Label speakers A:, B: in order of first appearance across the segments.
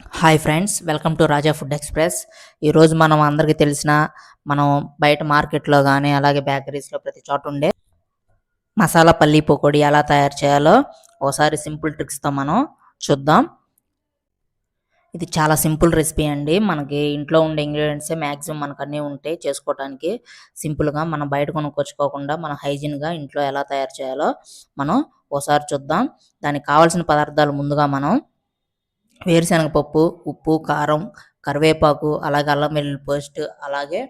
A: Hi friends welcome to Raja Food Express ఈరోజు మనం అందరికీ తెలిసిన మనం బయట మార్కెట్లో కానీ అలాగే బేకరీస్లో ప్రతి చోట ఉండే మసాలా పల్లీ పకోడీ ఎలా తయారు చేయాలో ఒకసారి సింపుల్ ట్రిక్స్తో మనం చూద్దాం. ఇది చాలా సింపుల్ రెసిపీ అండి. మనకి ఇంట్లో ఉండే ఇంగ్రీడియంట్సే మ్యాక్సిమం మనకు అన్నీ ఉంటాయి చేసుకోవడానికి సింపుల్గా మనం బయట కొనుక్కొచ్చుకోకుండా మనం హైజీన్గా ఇంట్లో ఎలా తయారు చేయాలో మనం ఒకసారి చూద్దాం. దానికి కావాల్సిన పదార్థాలు ముందుగా మనం వేరుశనగ పప్పు ఉప్పు కారం కరివేపాకు అలాగే అల్లం వెల్లుల్లి పేస్ట్ అలాగే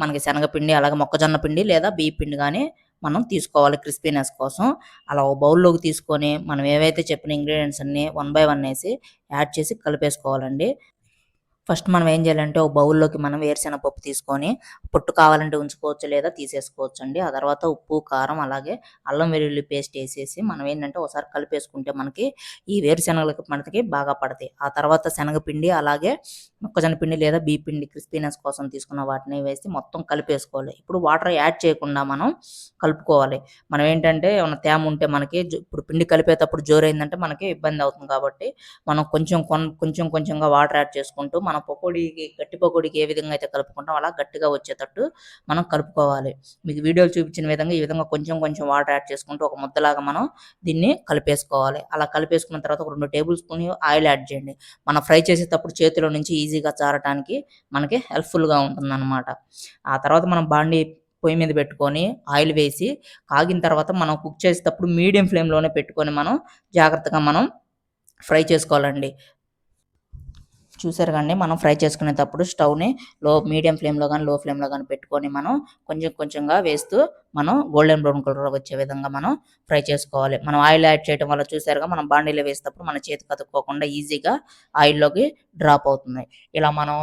A: మనకి శనగపిండి అలాగే మొక్కజొన్న పిండి లేదా బియ్య పిండి కానీ మనం తీసుకోవాలి క్రిస్పీనెస్ కోసం. అలా ఒక బౌల్లోకి తీసుకొని మనం ఏవైతే చెప్పిన ఇంగ్రీడియంట్స్ అన్ని వన్ బై వన్ వేసి యాడ్ చేసి కలిపేసుకోవాలండి. ఫస్ట్ మనం ఏం చేయాలంటే ఒక బౌల్లోకి మనం వేరుశెనగ పప్పు తీసుకొని పొట్టు కావాలంటే ఉంచుకోవచ్చు లేదా తీసేసుకోవచ్చు అండి ఆ తర్వాత ఉప్పు కారం అలాగే అల్లం వెల్లుల్లి పేస్ట్ వేసేసి మనం ఏంటంటే ఒకసారి కలిపేసుకుంటే మనకి ఈ వేరుశెనగలకి మనకి బాగా పడతాయి. ఆ తర్వాత శనగపిండి అలాగే మొక్కజొన్న పిండి లేదా బీ పిండి క్రిస్పీనెస్ కోసం తీసుకున్న వాటిని వేసి మొత్తం కలిపేసుకోవాలి. ఇప్పుడు వాటర్ యాడ్ చేయకుండా మనం కలుపుకోవాలి. మనం ఏంటంటే ఏమైనా తేమ ఉంటే మనకి ఇప్పుడు పిండి కలిపేటప్పుడు జోరైందంటే మనకి ఇబ్బంది అవుతుంది కాబట్టి మనం కొంచెం కొంచెం కొంచెంగా వాటర్ యాడ్ చేసుకుంటూ పకోడీకి గట్టి పకోడీకి ఏ విధంగా అయితే కలుపుకుంటాం అలా గట్టిగా వచ్చేటట్టు మనం కలుపుకోవాలి. మీకు వీడియోలు చూపించిన విధంగా ఈ విధంగా కొంచెం కొంచెం వాటర్ యాడ్ చేసుకుంటూ ఒక ముద్దలాగా మనం దీన్ని కలిపేసుకోవాలి. అలా కలిపేసుకున్న తర్వాత ఒక రెండు టేబుల్ స్పూన్ ఆయిల్ యాడ్ చేయండి. మనం ఫ్రై చేసేటప్పుడు చేతిలో నుంచి ఈజీగా చారటానికి మనకి హెల్ప్ఫుల్గా ఉంటుందన్నమాట. ఆ తర్వాత మనం బాండి పొయ్యి మీద పెట్టుకొని ఆయిల్ వేసి కాగిన తర్వాత మనం కుక్ చేసేటప్పుడు మీడియం ఫ్లేమ్లోనే పెట్టుకొని మనం జాగ్రత్తగా మనం ఫ్రై చేసుకోవాలండి. చూసారు కానీ మనం ఫ్రై చేసుకునేటప్పుడు స్టవ్ని లో మీడియం ఫ్లేమ్లో కానీ లో ఫ్లేమ్లో కానీ పెట్టుకొని మనం కొంచెం కొంచెంగా వేస్తూ మనం గోల్డెన్ బ్రౌన్ కలర్ వచ్చే విధంగా మనం ఫ్రై చేసుకోవాలి. మనం ఆయిల్ యాడ్ చేయడం వల్ల చూసారుగా మనం బాండీలో వేసేటప్పుడు మన చేతికి అతుక్కోకుండా ఈజీగా ఆయిల్లోకి డ్రాప్ అవుతుంది. ఇలా మనం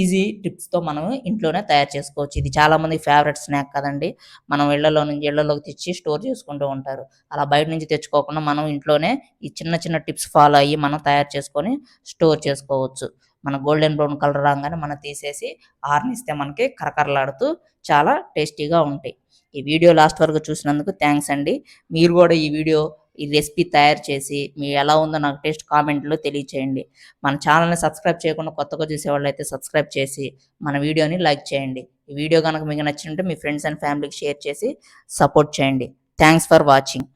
A: ఈజీ టిప్స్తో మనం ఇంట్లోనే తయారు చేసుకోవచ్చు. ఇది చాలామంది ఫేవరెట్ స్నాక్ కదండి. మనం ఇళ్ళలో నుంచి ఇళ్ళలోకి తెచ్చి స్టోర్ చేసుకుంటూ ఉంటారు. అలా బయట నుంచి తెచ్చుకోకుండా మనం ఇంట్లోనే ఈ చిన్న చిన్న టిప్స్ ఫాలో అయ్యి మనం తయారు చేసుకొని స్టోర్ చేసుకోవచ్చు. మన గోల్డెన్ బ్రౌన్ కలర్ రాగానే మనం తీసేసి ఆర్నిస్తే మనకి కరకరలాడుతూ చాలా టేస్టీగా ఉంటాయి. ఈ వీడియో లాస్ట్ వరకు చూసినందుకు థ్యాంక్స్ అండి. మీరు కూడా ఈ వీడియో ఈ రెసిపీ తయారు చేసి మీ ఎలా ఉందో నాకు టేస్ట్ కామెంట్లో తెలియచేయండి. మన ఛానల్ని సబ్స్క్రైబ్ చేయకుండా కొత్తగా చూసేవాళ్ళు అయితే సబ్స్క్రైబ్ చేసి మన వీడియోని లైక్ చేయండి. ఈ వీడియో కనుక మీకు నచ్చినట్టు మీ ఫ్రెండ్స్ అండ్ ఫ్యామిలీకి షేర్ చేసి సపోర్ట్ చేయండి. Thanks for watching.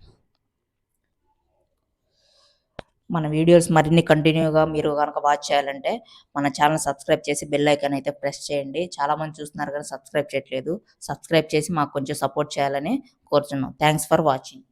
A: మన వీడియోస్ మరిన్ని కంటిన్యూగా మీరు కనుక వాచ్ చేయాలంటే మన ఛానల్ సబ్స్క్రైబ్ చేసి బెల్ ఐకాన్ అయితే ప్రెస్ చేయండి. చాలా మంది చూస్తున్నారు కానీ సబ్స్క్రైబ్ చేయట్లేదు. సబ్స్క్రైబ్ చేసి మాకు కొంచెం సపోర్ట్ చేయాలని కోరుతున్నాం థ్యాంక్స్ ఫర్ వాచింగ్.